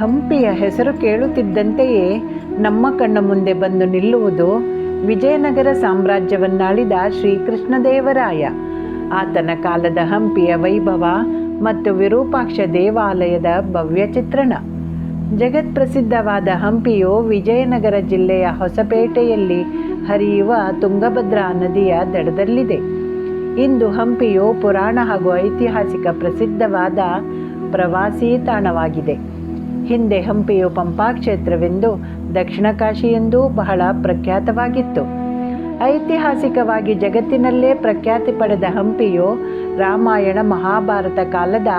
ಹಂಪಿಯ ಹೆಸರು ಕೇಳುತ್ತಿದ್ದಂತೆಯೇ ನಮ್ಮ ಕಣ್ಣ ಮುಂದೆ ಬಂದು ನಿಲ್ಲುವುದು ವಿಜಯನಗರ ಸಾಮ್ರಾಜ್ಯವನ್ನಾಳಿದ ಶ್ರೀಕೃಷ್ಣದೇವರಾಯ. ಆತನ ಕಾಲದ ಹಂಪಿಯ ವೈಭವ ಮತ್ತು ವಿರೂಪಾಕ್ಷ ದೇವಾಲಯದ ಭವ್ಯ ಚಿತ್ರಣ. ಜಗತ್ಪ್ರಸಿದ್ಧವಾದ ಹಂಪಿಯು ವಿಜಯನಗರ ಜಿಲ್ಲೆಯ ಹೊಸಪೇಟೆಯಲ್ಲಿ ಹರಿಯುವ ತುಂಗಭದ್ರಾ ನದಿಯ ದಡದಲ್ಲಿದೆ. ಇಂದು ಹಂಪಿಯು ಪುರಾಣ ಹಾಗೂ ಐತಿಹಾಸಿಕ ಪ್ರಸಿದ್ಧವಾದ ಪ್ರವಾಸಿ ತಾಣವಾಗಿದೆ ಹಿಂದೆ ಹಂಪಿಯು ಪಂಪಾ ಕ್ಷೇತ್ರವೆಂದು ದಕ್ಷಿಣ ಕಾಶಿ ಎಂದೂ ಬಹಳ ಪ್ರಖ್ಯಾತವಾಗಿತ್ತು. ಐತಿಹಾಸಿಕವಾಗಿ ಜಗತ್ತಿನಲ್ಲೇ ಪ್ರಖ್ಯಾತಿ ಪಡೆದ ಹಂಪಿಯು ರಾಮಾಯಣ ಮಹಾಭಾರತ ಕಾಲದ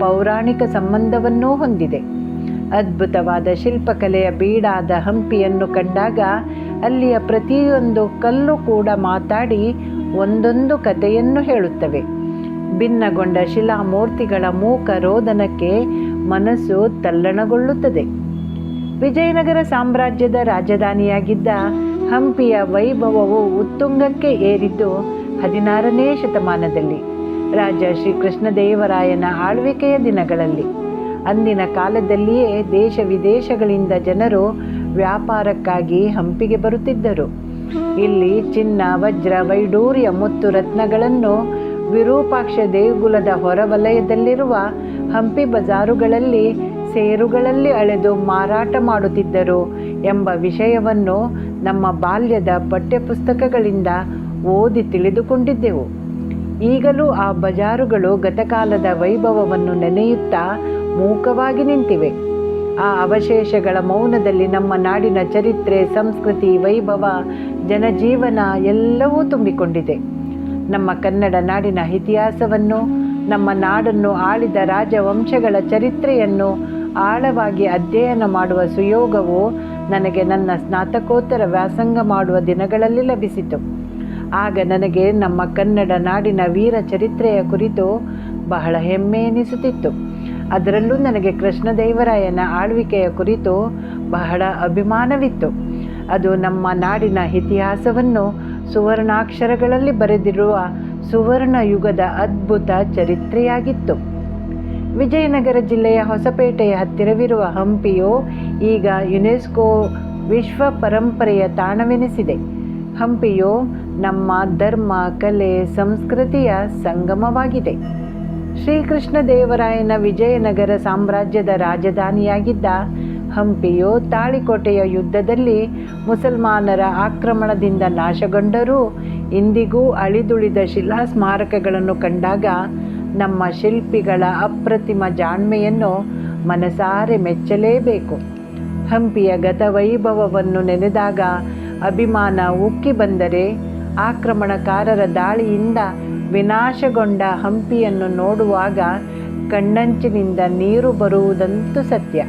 ಪೌರಾಣಿಕ ಸಂಬಂಧವನ್ನೂ ಹೊಂದಿದೆ. ಅದ್ಭುತವಾದ ಶಿಲ್ಪಕಲೆಯ ಬೀಡಾದ ಹಂಪಿಯನ್ನು ಕಂಡಾಗ ಅಲ್ಲಿಯ ಪ್ರತಿಯೊಂದು ಕಲ್ಲು ಕೂಡ ಮಾತಾಡಿ ಒಂದೊಂದು ಕಥೆಯನ್ನು ಹೇಳುತ್ತವೆ. ಭಿನ್ನಗೊಂಡ ಶಿಲಾಮೂರ್ತಿಗಳ ಮೂಕ ರೋದನಕ್ಕೆ ಮನಸ್ಸು ತಲ್ಲಣಗೊಳ್ಳುತ್ತದೆ. ವಿಜಯನಗರ ಸಾಮ್ರಾಜ್ಯದ ರಾಜಧಾನಿಯಾಗಿದ್ದ ಹಂಪಿಯ ವೈಭವವು ಉತ್ತುಂಗಕ್ಕೆ ಏರಿದ್ದು ಹದಿನಾರನೇ ಶತಮಾನದಲ್ಲಿ, ರಾಜ ಶ್ರೀ ಕೃಷ್ಣದೇವರಾಯನ ಆಳ್ವಿಕೆಯ ದಿನಗಳಲ್ಲಿ. ಅಂದಿನ ಕಾಲದಲ್ಲಿಯೇ ದೇಶ ವಿದೇಶಗಳಿಂದ ಜನರು ವ್ಯಾಪಾರಕ್ಕಾಗಿ ಹಂಪಿಗೆ ಬರುತ್ತಿದ್ದರು. ಇಲ್ಲಿ ಚಿನ್ನ, ವಜ್ರ, ವೈಡೂರ್ಯ, ಮುತ್ತು ರತ್ನಗಳನ್ನು ವಿರೂಪಾಕ್ಷ ದೇಗುಲದ ಹೊರವಲಯದಲ್ಲಿರುವ ಹಂಪಿ ಬಜಾರುಗಳಲ್ಲಿ ಸೇರುಗಳಲ್ಲಿ ಅಳೆದು ಮಾರಾಟ ಮಾಡುತ್ತಿದ್ದರು ಎಂಬ ವಿಷಯವನ್ನು ನಮ್ಮ ಬಾಲ್ಯದ ಪಠ್ಯಪುಸ್ತಕಗಳಿಂದ ಓದಿ ತಿಳಿದುಕೊಂಡಿದ್ದೆವು. ಈಗಲೂ ಆ ಬಜಾರುಗಳು ಗತಕಾಲದ ವೈಭವವನ್ನು ನೆನೆಯುತ್ತಾ ಮೂಕವಾಗಿ ನಿಂತಿವೆ. ಆ ಅವಶೇಷಗಳ ಮೌನದಲ್ಲಿ ನಮ್ಮ ನಾಡಿನ ಚರಿತ್ರೆ, ಸಂಸ್ಕೃತಿ, ವೈಭವ, ಜನಜೀವನ ಎಲ್ಲವೂ ತುಂಬಿಕೊಂಡಿದೆ. ನಮ್ಮ ಕನ್ನಡ ನಾಡಿನ ಇತಿಹಾಸವನ್ನು, ನಮ್ಮ ನಾಡನ್ನು ಆಳಿದ ರಾಜವಂಶಗಳ ಚರಿತ್ರೆಯನ್ನು ಆಳವಾಗಿ ಅಧ್ಯಯನ ಮಾಡುವ ಸುಯೋಗವು ನನಗೆ ನನ್ನ ಸ್ನಾತಕೋತ್ತರ ವ್ಯಾಸಂಗ ಮಾಡುವ ದಿನಗಳಲ್ಲಿ ಲಭಿಸಿತು. ಆಗ ನನಗೆ ನಮ್ಮ ಕನ್ನಡ ನಾಡಿನ ವೀರ ಚರಿತ್ರೆಯ ಕುರಿತು ಬಹಳ ಹೆಮ್ಮೆ ಎನಿಸುತ್ತಿತ್ತು. ಅದರಲ್ಲೂ ನನಗೆ ಕೃಷ್ಣದೇವರಾಯನ ಆಳ್ವಿಕೆಯ ಕುರಿತು ಬಹಳ ಅಭಿಮಾನವಿತ್ತು. ಅದು ನಮ್ಮ ನಾಡಿನ ಇತಿಹಾಸವನ್ನು ಸುವರ್ಣಾಕ್ಷರಗಳಲ್ಲಿ ಬರೆದಿರುವ ಸುವರ್ಣ ಯುಗದ ಅದ್ಭುತ ಚರಿತ್ರೆಯಾಗಿತ್ತು. ವಿಜಯನಗರ ಜಿಲ್ಲೆಯ ಹೊಸಪೇಟೆಯ ಹತ್ತಿರವಿರುವ ಹಂಪಿಯು ಈಗ ಯುನೆಸ್ಕೋ ವಿಶ್ವ ಪರಂಪರೆಯ ತಾಣವೆನಿಸಿದೆ. ಹಂಪಿಯು ನಮ್ಮ ಧರ್ಮ, ಕಲೆ, ಸಂಸ್ಕೃತಿಯ ಸಂಗಮವಾಗಿದೆ. ಶ್ರೀಕೃಷ್ಣ ದೇವರಾಯನ ವಿಜಯನಗರ ಸಾಮ್ರಾಜ್ಯದ ರಾಜಧಾನಿಯಾಗಿದ್ದ ಹಂಪಿಯು ತಾಳಿಕೋಟೆಯ ಯುದ್ಧದಲ್ಲಿ ಮುಸಲ್ಮಾನರ ಆಕ್ರಮಣದಿಂದ ನಾಶಗೊಂಡರೂ ಇಂದಿಗೂ ಅಳಿದುಳಿದ ಶಿಲಾ ಸ್ಮಾರಕಗಳನ್ನು ಕಂಡಾಗ ನಮ್ಮ ಶಿಲ್ಪಿಗಳ ಅಪ್ರತಿಮ ಜಾಣ್ಮೆಯನ್ನು ಮನಸಾರೆ ಮೆಚ್ಚಲೇಬೇಕು. ಹಂಪಿಯ ಗತವೈಭವವನ್ನು ನೆನೆದಾಗ ಅಭಿಮಾನ ಉಕ್ಕಿ ಬಂದರೆ ಆಕ್ರಮಣಕಾರರ ದಾಳಿಯಿಂದ ವಿನಾಶಗೊಂಡ ಹಂಪಿಯನ್ನು ನೋಡುವಾಗ ಕಣ್ಣಂಚಿನಿಂದ ನೀರು ಬರುವುದಂತೂ ಸತ್ಯ.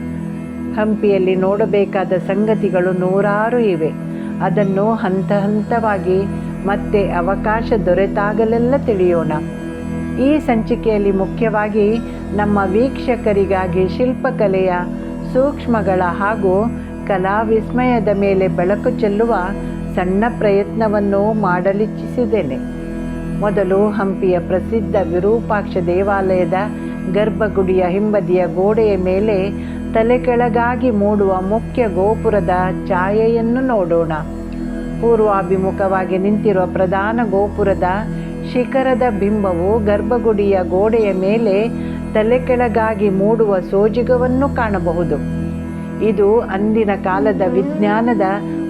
ಹಂಪಿಯಲ್ಲಿ ನೋಡಬೇಕಾದ ಸಂಗತಿಗಳು ನೂರಾರು ಇವೆ. ಅದನ್ನು ಹಂತ ಹಂತವಾಗಿ ಮತ್ತೆ ಅವಕಾಶ ದೊರೆತಾಗಲೆಲ್ಲ ತಿಳಿಯೋಣ. ಈ ಸಂಚಿಕೆಯಲ್ಲಿ ಮುಖ್ಯವಾಗಿ ನಮ್ಮ ವೀಕ್ಷಕರಿಗಾಗಿ ಶಿಲ್ಪಕಲೆಯ ಸೂಕ್ಷ್ಮಗಳ ಹಾಗೂ ಕಲಾ ವಿಸ್ಮಯದ ಮೇಲೆ ಬೆಳಕು ಚೆಲ್ಲುವ ಸಣ್ಣ ಪ್ರಯತ್ನವನ್ನು ಮಾಡಲಿಚ್ಛಿಸಿದ್ದೇನೆ ಮೊದಲು ಹಂಪಿಯ ಪ್ರಸಿದ್ಧ ವಿರೂಪಾಕ್ಷ ದೇವಾಲಯದ ಗರ್ಭಗುಡಿಯ ಹಿಂಬದಿಯ ಗೋಡೆಯ ಮೇಲೆ ತಲೆ ಕೆಳಗಾಗಿ ಮೂಡುವ ಮುಖ್ಯ ಗೋಪುರದ ಛಾಯೆಯನ್ನು ನೋಡೋಣ. ಪೂರ್ವಾಭಿಮುಖವಾಗಿ ನಿಂತಿರುವ ಪ್ರಧಾನ ಗೋಪುರದ ಶಿಖರದ ಬಿಂಬವು ಗರ್ಭಗುಡಿಯ ಗೋಡೆಯ ಮೇಲೆ ತಲೆ ಕೆಳಗಾಗಿ ಮೂಡುವ ಸೋಜಿಗವನ್ನು ಕಾಣಬಹುದು. ಇದು ಅಂದಿನ ಕಾಲದ ವಿಜ್ಞಾನದ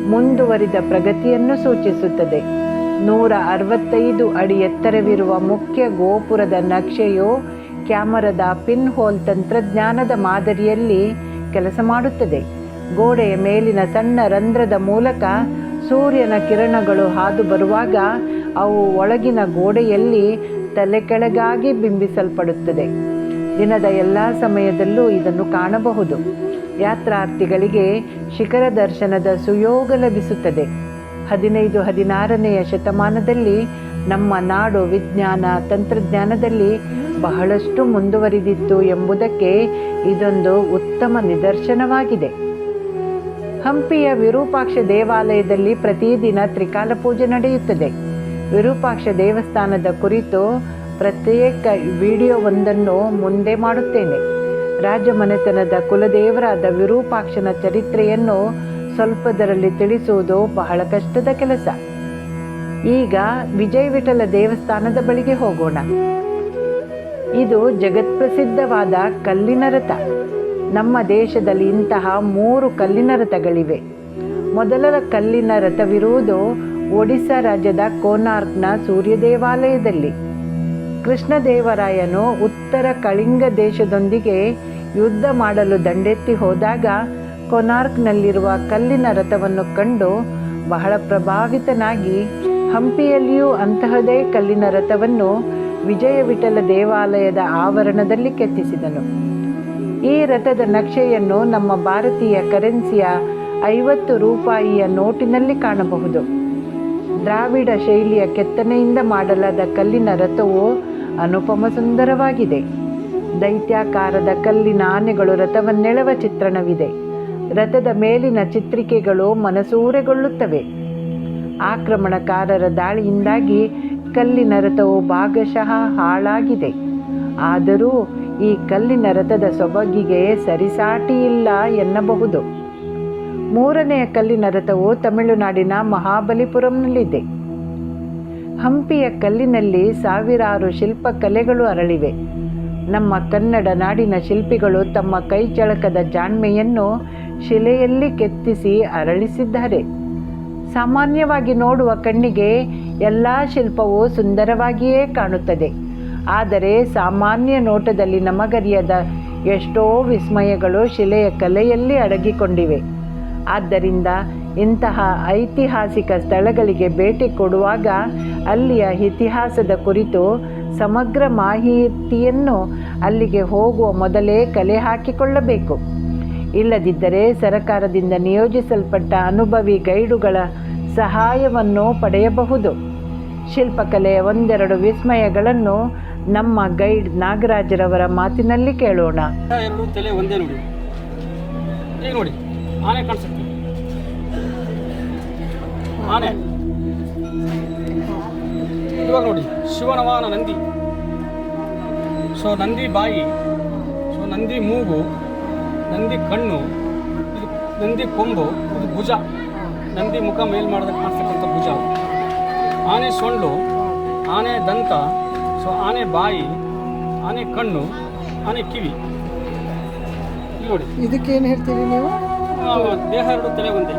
ಮುಂದುವರಿದ ಪ್ರಗತಿಯನ್ನು ಸೂಚಿಸುತ್ತದೆ. ನೂರ ಅರವತ್ತೈದು ಅಡಿ ಎತ್ತರವಿರುವ ಮುಖ್ಯ ಗೋಪುರದ ನಕ್ಷೆಯು ಕ್ಯಾಮರಾದ ಪಿನ್ ಹೋಲ್ ತಂತ್ರಜ್ಞಾನದ ಮಾದರಿಯಲ್ಲಿ ಕೆಲಸ ಮಾಡುತ್ತದೆ. ಗೋಡೆಯ ಮೇಲಿನ ಸಣ್ಣ ರಂಧ್ರದ ಮೂಲಕ ಸೂರ್ಯನ ಕಿರಣಗಳು ಹಾದು ಬರುವಾಗ ಅವು ಒಳಗಿನ ಗೋಡೆಯಲ್ಲಿ ತಲೆ ಕೆಳಗಾಗಿ ಬಿಂಬಿಸಲ್ಪಡುತ್ತದೆ. ದಿನದ ಎಲ್ಲ ಸಮಯದಲ್ಲೂ ಇದನ್ನು ಕಾಣಬಹುದು. ಯಾತ್ರಾರ್ಥಿಗಳಿಗೆ ಶಿಖರ ದರ್ಶನದ ಸುಯೋಗ ಲಭಿಸುತ್ತದೆ. ಹದಿನೈದು ಹದಿನಾರನೆಯ ಶತಮಾನದಲ್ಲಿ ನಮ್ಮ ನಾಡು ವಿಜ್ಞಾನ ತಂತ್ರಜ್ಞಾನದಲ್ಲಿ ಬಹಳಷ್ಟು ಮುಂದುವರಿದಿತ್ತು ಎಂಬುದಕ್ಕೆ ಇದೊಂದು ಉತ್ತಮ ನಿದರ್ಶನವಾಗಿದೆ. ಹಂಪಿಯ ವಿರೂಪಾಕ್ಷ ದೇವಾಲಯದಲ್ಲಿ ಪ್ರತಿದಿನ ತ್ರಿಕಾಲ ಪೂಜೆ ನಡೆಯುತ್ತದೆ. ವಿರೂಪಾಕ್ಷ ದೇವಸ್ಥಾನದ ಕುರಿತು ಪ್ರತ್ಯೇಕ ವಿಡಿಯೋವೊಂದನ್ನು ಮುಂದೆ ಮಾಡುತ್ತೇನೆ. ರಾಜಮನೆತನದ ಕುಲದೇವರಾದ ವಿರೂಪಾಕ್ಷನ ಚರಿತ್ರೆಯನ್ನು ಸ್ವಲ್ಪದರಲ್ಲಿ ತಿಳಿಸುವುದು ಬಹಳ ಕಷ್ಟದ ಕೆಲಸ. ಈಗ ವಿಜಯ ವಿಠಲ ದೇವಸ್ಥಾನದ ಬಳಿಗೆ ಹೋಗೋಣ. ಇದು ಜಗತ್ಪ್ರಸಿದ್ಧವಾದ ಕಲ್ಲಿನ ರಥ. ನಮ್ಮ ದೇಶದಲ್ಲಿ ಇಂತಹ ಮೂರು ಕಲ್ಲಿನ ರಥಗಳಿವೆ. ಮೊದಲ ಕಲ್ಲಿನ ರಥವಿರುವುದು ಒಡಿಸ್ಸಾ ರಾಜ್ಯದ ಕೋನಾರ್ಕ್ನ ಸೂರ್ಯ ದೇವಾಲಯದಲ್ಲಿ. ಕೃಷ್ಣದೇವರಾಯನು ಉತ್ತರ ಕಳಿಂಗ ದೇಶದೊಂದಿಗೆ ಯುದ್ಧ ಮಾಡಲು ದಂಡೆತ್ತಿ ಹೋದಾಗ ಕೊನಾರ್ಕ್ನಲ್ಲಿರುವ ಕಲ್ಲಿನ ರಥವನ್ನು ಕಂಡು ಬಹಳ ಪ್ರಭಾವಿತನಾಗಿ ಹಂಪಿಯಲ್ಲಿಯೂ ಅಂತಹದೇ ಕಲ್ಲಿನ ರಥವನ್ನು ವಿಜಯ ವಿಠಲ ದೇವಾಲಯದ ಆವರಣದಲ್ಲಿ ಕೆತ್ತಿಸಿದನು. ಈ ರಥದ ನಕ್ಷೆಯನ್ನು ನಮ್ಮ ಭಾರತೀಯ ಕರೆನ್ಸಿಯ ಐವತ್ತು ರೂಪಾಯಿಯ ನೋಟಿನಲ್ಲಿ ಕಾಣಬಹುದು. ದ್ರಾವಿಡ ಶೈಲಿಯ ಕೆತ್ತನೆಯಿಂದ ಮಾಡಲಾದ ಕಲ್ಲಿನ ರಥವು ಅನುಪಮ ಸುಂದರವಾಗಿದೆ. ದೈತ್ಯಾಕಾರದ ಕಲ್ಲಿನ ಆನೆಗಳು ರಥವನ್ನೆಳವ ಚಿತ್ರಣವಿದೆ. ರಥದ ಮೇಲಿನ ಚಿತ್ರಿಕೆಗಳು ಮನಸೂರೆಗೊಳ್ಳುತ್ತವೆ. ಆಕ್ರಮಣಕಾರರ ದಾಳಿಯಿಂದಾಗಿ ಕಲ್ಲಿನ ರಥವು ಭಾಗಶಃ ಹಾಳಾಗಿದೆ. ಆದರೂ ಈ ಕಲ್ಲಿನ ರಥದ ಸೊಬಗಿಗೆ ಸರಿಸಾಟಿಯಿಲ್ಲ ಎನ್ನಬಹುದು. ಮೂರನೆಯ ಕಲ್ಲಿನ ರಥವು ತಮಿಳುನಾಡಿನ ಮಹಾಬಲಿಪುರಂನಲ್ಲಿದೆ. ಹಂಪಿಯ ಕಲ್ಲಿನಲ್ಲಿ ಸಾವಿರಾರು ಶಿಲ್ಪಕಲೆಗಳು ಅರಳಿವೆ. ನಮ್ಮ ಕನ್ನಡ ನಾಡಿನ ಶಿಲ್ಪಿಗಳು ತಮ್ಮ ಕೈಚಳಕದ ಜಾಣ್ಮೆಯನ್ನು ಶಿಲೆಯಲ್ಲಿ ಕೆತ್ತಿಸಿ ಅರಳಿಸಿದ್ದಾರೆ. ಸಾಮಾನ್ಯವಾಗಿ ನೋಡುವ ಕಣ್ಣಿಗೆ ಎಲ್ಲ ಶಿಲ್ಪವು ಸುಂದರವಾಗಿಯೇ ಕಾಣುತ್ತದೆ. ಆದರೆ ಸಾಮಾನ್ಯ ನೋಟದಲ್ಲಿ ನಮಗರಿಯದ ಎಷ್ಟೋ ವಿಸ್ಮಯಗಳು ಶಿಲೆಯ ಕಲೆಯಲ್ಲಿ ಅಡಗಿಕೊಂಡಿವೆ. ಆದ್ದರಿಂದ ಇಂತಹ ಐತಿಹಾಸಿಕ ಸ್ಥಳಗಳಿಗೆ ಭೇಟಿ ಕೊಡುವಾಗ ಅಲ್ಲಿಯ ಇತಿಹಾಸದ ಕುರಿತು ಸಮಗ್ರ ಮಾಹಿತಿಯನ್ನು ಅಲ್ಲಿಗೆ ಹೋಗುವ ಮೊದಲೇ ಕಲೆ ಹಾಕಿಕೊಳ್ಳಬೇಕು. ಇಲ್ಲದಿದ್ದರೆ ಸರಕಾರದಿಂದ ನಿಯೋಜಿಸಲ್ಪಟ್ಟ ಅನುಭವಿ ಗೈಡುಗಳ ಸಹಾಯವನ್ನು ಪಡೆಯಬಹುದು. ಶಿಲ್ಪಕಲೆಯ ಒಂದೆರಡು ವಿಸ್ಮಯಗಳನ್ನು ನಮ್ಮ ಗೈಡ್ ನಾಗರಾಜರವರ ಮಾತಿನಲ್ಲಿ ಕೇಳೋಣ. ಎರಡು ತಲೆ ಒಂದೇ ನೋಡಿ. ಈಗ ನೋಡಿ, ಆನೆ ಕಾಣಿಸುತ್ತೆ. ಆನೆ. ನೋಡಿ, ಶಿವನವಾನ ನಂದಿ. ಸೊ, ನಂದಿ ಬಾಯಿ, ಸೊ, ನಂದಿ ಮೂಗು, ನಂದಿ ಕಣ್ಣು ನಂದಿ ಕೊಂಬು ಭುಜ. ನಂದಿ ಮುಖ ಮೇಲ್ ಮಾಡಿದಾಗ ಕಾಣಿಸ್ತಕ್ಕಂಥ ಭುಜ ಆನೆ ಸೊಂಡು ಆನೆ ದಂತ ಸೊ ಆನೆ ಬಾಯಿ ಆನೆ ಕಣ್ಣು ಆನೆ ಕಿವಿ. ನೋಡಿ. ಇದಕ್ಕೇನು ಹೇಳ್ತೀರಿ ನೀವು? ದೇಹ ಎರಡು ತಲೆ ಒಂದೇ.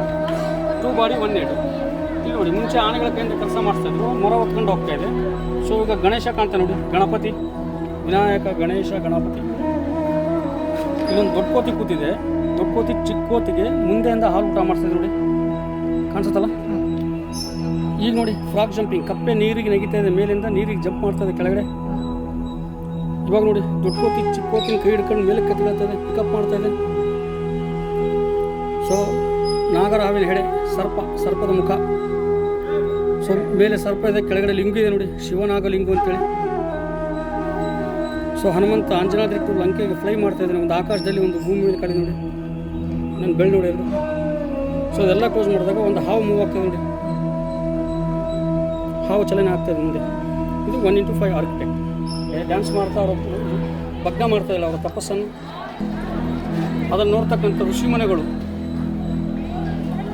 ಟೂ ಬಾಡಿ ಒನ್ ಏಡು ಇಲ್ಲಿ ನೋಡಿ ಮುಂಚೆ ಆನೆಗಳ ಕೈಯಿಂದ ಕೆಲಸ ಮಾಡ್ತಾಯಿದ್ರು ಇದ್ರು. ಮೊರ ಹೊತ್ಕೊಂಡು ಹೋಗ್ತಾ ಇದೆ. ಸೊ ಈಗ ಗಣೇಶ ಕಾಣ್ತಾ ನೋಡಿ ಗಣಪತಿ. ವಿನಾಯಕ ಗಣೇಶ ಗಣಪತಿ. ಇಲ್ಲೊಂದು ದೊಡ್ಡ ಕೋತಿ ಕೂತಿದೆ. ದೊಡ್ಡ ಕೋತಿ ಚಿಕ್ಕ ಕೋತಿಗೆ ಮುಂದೆಯಿಂದ ಹಾಲು ಊಟ ಮಾಡಿಸ್ತಾ ನೋಡಿ. ಕಾಣಿಸುತ್ತಲ್ಲ? ಈಗ ನೋಡಿ ಫ್ರಾಕ್ ಜಂಪಿಂಗ್ ಕಪ್ಪೆ ನೀರಿಗೆ ನೆಗಿತಾ ಇದೆ. ಮೇಲಿಂದ ನೀರಿಗೆ ಜಂಪ್ ಮಾಡ್ತಾ ಇದೆ ಕೆಳಗಡೆ. ಇವಾಗ ನೋಡಿ, ದೊಡ್ಡ ಕೋತಿ, ಚಿಕ್ಕ ಕೋತಿನ ಕೈ ಹಿಡ್ಕೊಂಡು ಮೇಲೆ ಕತ್ಕೊಳ್ತಾ ಇದೆ. ಪಿಕಪ್ ಮಾಡ್ತಾ ಇದೆ. ಸೊ ನಾಗರ ಹಾವಿನ ಹೆಡೆ, ಸರ್ಪ, ಸರ್ಪದ ಮುಖ. ಸೊ ಮೇಲೆ ಸರ್ಪ ಇದೆ, ಕೆಳಗಡೆ ಲಿಂಗು ಇದೆ ನೋಡಿ. ಶಿವನಾಗ ಲಿಂಗು ಅಂತೇಳಿ. ಸೊ ಹನುಮಂತ ಅಂಜನಾದ್ರಿ ಲಂಕೆಗೆ ಫ್ಲೈ ಮಾಡ್ತಾ ಇದ್ದಾನೆ. ಒಂದು ಆಕಾಶದಲ್ಲಿ ಒಂದು ಭೂಮಿ ಕಡೆ ನೋಡಿ. ನನ್ನ ಬೆಳ್ಳಿ ನೋಡಿ ಎರಡು. ಸೊ ಅದೆಲ್ಲ ಕ್ಲೋಸ್ ಮಾಡಿದಾಗ ಒಂದು ಹಾವು ಮೂವ್ ಆಗ್ತದೆ ನೋಡಿ ಹಾವು ಚಲನೆ ಆಗ್ತದೆ ಮುಂದೆ. ಇದು one into five architect dance ಮಾಡ್ತಾ ಅವರು ಭಗ್ನ ಮಾಡ್ತಾ ಇಲ್ಲ, ಅವರ ತಪಸ್ಸನ್ನು. ಅದನ್ನು ನೋಡ್ತಕ್ಕಂಥ ಋಷಿಮನೆಗಳು.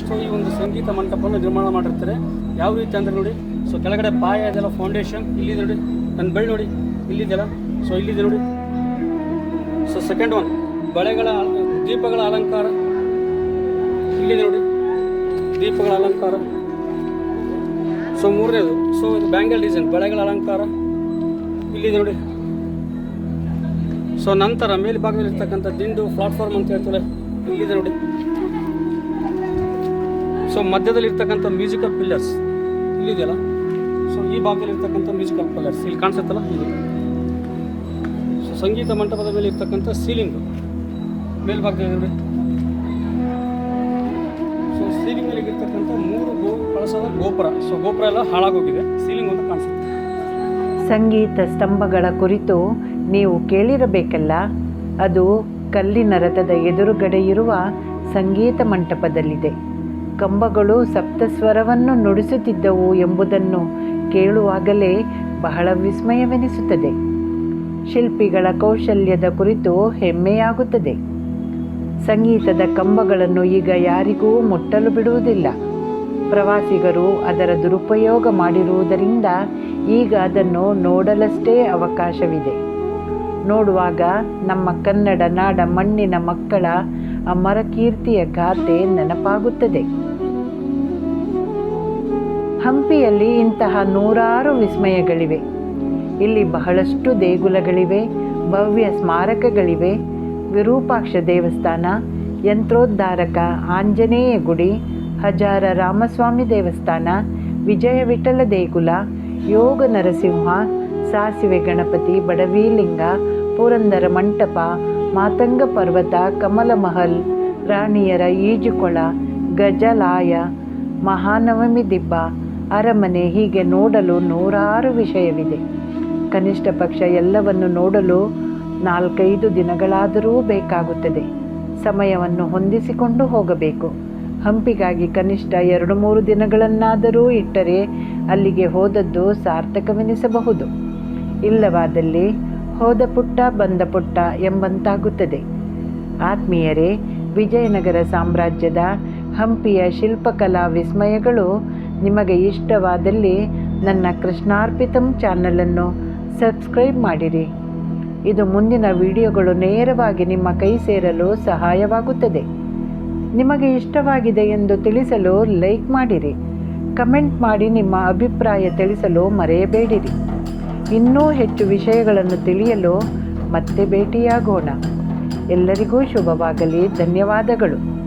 ಸೊ ಈ ಒಂದು ಸಂಗೀತ ಮಂಟಪವನ್ನು ನಿರ್ಮಾಣ ಮಾಡಿರ್ತಾರೆ. ಯಾವ ರೀತಿ ಅಂದರೆ ನೋಡಿ ಸೊ ಕೆಳಗಡೆ ಪಾಯ ಇದೆಲ್ಲ ಫೌಂಡೇಶನ್ ಇಲ್ಲಿದೆ ನೋಡಿ, ನನ್ನ ಬೆಳ್ಳಿ ನೋಡಿ, ಇಲ್ಲಿದೆಯಲ್ಲ? ಸೊ ಇಲ್ಲಿದೆ ನೋಡಿ. ಸೊ ಸೆಕೆಂಡ್ ಒನ್ ಬಳೆಗಳ ದೀಪಗಳ ಅಲಂಕಾರ. ಇಲ್ಲಿದೆ ನೋಡಿ? ದೀಪಗಳ ಅಲಂಕಾರ. ಸೊ ಮೂರನೇದು ಸೊ ಇದು ಬ್ಯಾಂಗಲ್ ಡಿಸೈನ್ ಬಳೆಗಳ ಅಲಂಕಾರ. ಇಲ್ಲಿದೆ ನೋಡಿ. ಸೊ ನಂತರ ಮೇಲ್ಭಾಗದಲ್ಲಿರ್ತಕ್ಕಂಥ ದಿಂಡು ಪ್ಲಾಟ್ಫಾರ್ಮ್ ಅಂತ ಹೇಳ್ತಾರೆ ಇಲ್ಲಿದೆ ನೋಡಿ. ಸೊ ಮಧ್ಯದಲ್ಲಿ ಇರ್ತಕ್ಕಂಥ ಮ್ಯೂಸಿಕಲ್ ಪಿಲ್ಲರ್ಸ್ ಇಲ್ಲಿದೆಯಲ್ಲ? ಸೊ ಈ ಭಾಗದಲ್ಲಿ ಇರ್ತಕ್ಕಂಥ ಮ್ಯೂಸಿಕಲ್ ಪಿಲ್ಲರ್ಸ್ ಇಲ್ಲಿ ಕಾಣಿಸುತ್ತಲ್ಲ? ಇಲ್ಲಿ ಸೊ ಸಂಗೀತ ಮಂಟಪದ ಮೇಲೆ ಇರ್ತಕ್ಕಂಥ ಸೀಲಿಂಗ್ ಮೇಲ್ಭಾಗದಲ್ಲಿ ನೋಡಿ. ಗೋಪುರ. ಸೊ ಗೋಪುರ ಎಲ್ಲ ಹಾಳಾಗೋಗಿದೆ. ಸೀಲಿಂಗ್ ಒಂದು ಕಾಣಿಸುತ್ತೆ. ಸಂಗೀತ ಸ್ತಂಭಗಳ ಕುರಿತು ನೀವು ಕೇಳಿರಬೇಕಲ್ಲ? ಅದು ಕಲ್ಲಿನ ರಥದ ಎದುರುಗಡೆ ಇರುವ ಸಂಗೀತ ಮಂಟಪದಲ್ಲಿದೆ. ಕಂಬಗಳು ಸಪ್ತಸ್ವರವನ್ನು ನುಡಿಸುತ್ತಿದ್ದವು ಎಂಬುದನ್ನು ಕೇಳುವಾಗಲೇ ಬಹಳ ವಿಸ್ಮಯವೆನಿಸುತ್ತದೆ. ಶಿಲ್ಪಿಗಳ ಕೌಶಲ್ಯದ ಕುರಿತು ಹೆಮ್ಮೆಯಾಗುತ್ತದೆ. ಸಂಗೀತದ ಕಂಬಗಳನ್ನು ಈಗ ಯಾರಿಗೂ ಮುಟ್ಟಲು ಬಿಡುವುದಿಲ್ಲ. ಪ್ರವಾಸಿಗರು ಅದರ ದುರುಪಯೋಗ ಮಾಡಿರುವುದರಿಂದ ಈಗ ಅದನ್ನು ನೋಡಲಷ್ಟೇ ಅವಕಾಶವಿದೆ. ನೋಡುವಾಗ ನಮ್ಮ ಕನ್ನಡ ನಾಡ ಮಣ್ಣಿನ ಮಕ್ಕಳ ಅಮರ ಕೀರ್ತಿಯ ಗಾಥೆ ನೆನಪಾಗುತ್ತದೆ. ಹಂಪಿಯಲ್ಲಿ ಇಂತಹ ನೂರಾರು ವಿಸ್ಮಯಗಳಿವೆ. ಇಲ್ಲಿ ಬಹಳಷ್ಟು ದೇಗುಲಗಳಿವೆ, ಭವ್ಯ ಸ್ಮಾರಕಗಳಿವೆ. ವಿರೂಪಾಕ್ಷ ದೇವಸ್ಥಾನ, ಯಂತ್ರೋದ್ಧಾರಕ ಆಂಜನೇಯ ಗುಡಿ ಹಜಾರ ರಾಮಸ್ವಾಮಿ ದೇವಸ್ಥಾನ, ವಿಜಯ ವಿಠಲ ದೇಗುಲ, ಯೋಗ ನರಸಿಂಹ, ಸಾಸಿವೆ ಗಣಪತಿ ಬಡವಿಲಿಂಗ ಪುರಂದರ ಮಂಟಪ, ಮಾತಂಗ ಪರ್ವತ, ಕಮಲ ಮಹಲ್, ರಾಣಿಯರ ಈಜುಕೊಳ, ಗಜಲಾಯ, ಮಹಾನವಮಿ ದಿಬ್ಬ, ಅರಮನೆ ಹೀಗೆ ನೋಡಲು ನೂರಾರು ವಿಷಯವಿದೆ. ಕನಿಷ್ಠ ಪಕ್ಷ ಎಲ್ಲವನ್ನು ನೋಡಲು ನಾಲ್ಕೈದು ದಿನಗಳಾದರೂ ಬೇಕಾಗುತ್ತದೆ. ಸಮಯವನ್ನು ಹೊಂದಿಸಿಕೊಂಡು ಹೋಗಬೇಕು. ಹಂಪಿಗಾಗಿ ಕನಿಷ್ಠ ಎರಡು ಮೂರು ದಿನಗಳನ್ನಾದರೂ ಇಟ್ಟರೆ ಅಲ್ಲಿಗೆ ಹೋದದ್ದು ಸಾರ್ಥಕವೆನಿಸಬಹುದು. ಇಲ್ಲವಾದಲ್ಲಿ ಹೋದ ಪುಟ್ಟ ಬಂದ ಪುಟ್ಟ ಎಂಬಂತಾಗುತ್ತದೆ. ಆತ್ಮೀಯರೇ, ವಿಜಯನಗರ ಸಾಮ್ರಾಜ್ಯದ ಹಂಪಿಯ ಶಿಲ್ಪಕಲಾ ವಿಸ್ಮಯಗಳು ನಿಮಗೆ ಇಷ್ಟವಾದಲ್ಲಿ ನನ್ನ ಕೃಷ್ಣಾರ್ಪಿತಂ ಚಾನಲನ್ನು ಸಬ್ಸ್ಕ್ರೈಬ್ ಮಾಡಿರಿ. ಇದು ಮುಂದಿನ ವಿಡಿಯೋಗಳು ನೇರವಾಗಿ ನಿಮ್ಮ ಕೈ ಸೇರಲು ಸಹಾಯವಾಗುತ್ತದೆ. ನಿಮಗೆ ಇಷ್ಟವಾಗಿದೆ ಎಂದು ತಿಳಿಸಲು ಲೈಕ್ ಮಾಡಿರಿ. ಕಮೆಂಟ್ ಮಾಡಿ ನಿಮ್ಮ ಅಭಿಪ್ರಾಯ ತಿಳಿಸಲು ಮರೆಯಬೇಡಿರಿ. ಇನ್ನೂ ಹೆಚ್ಚು ವಿಷಯಗಳನ್ನು ತಿಳಿಯಲು ಮತ್ತೆ ಭೇಟಿಯಾಗೋಣ. ಎಲ್ಲರಿಗೂ ಶುಭವಾಗಲಿ. ಧನ್ಯವಾದಗಳು.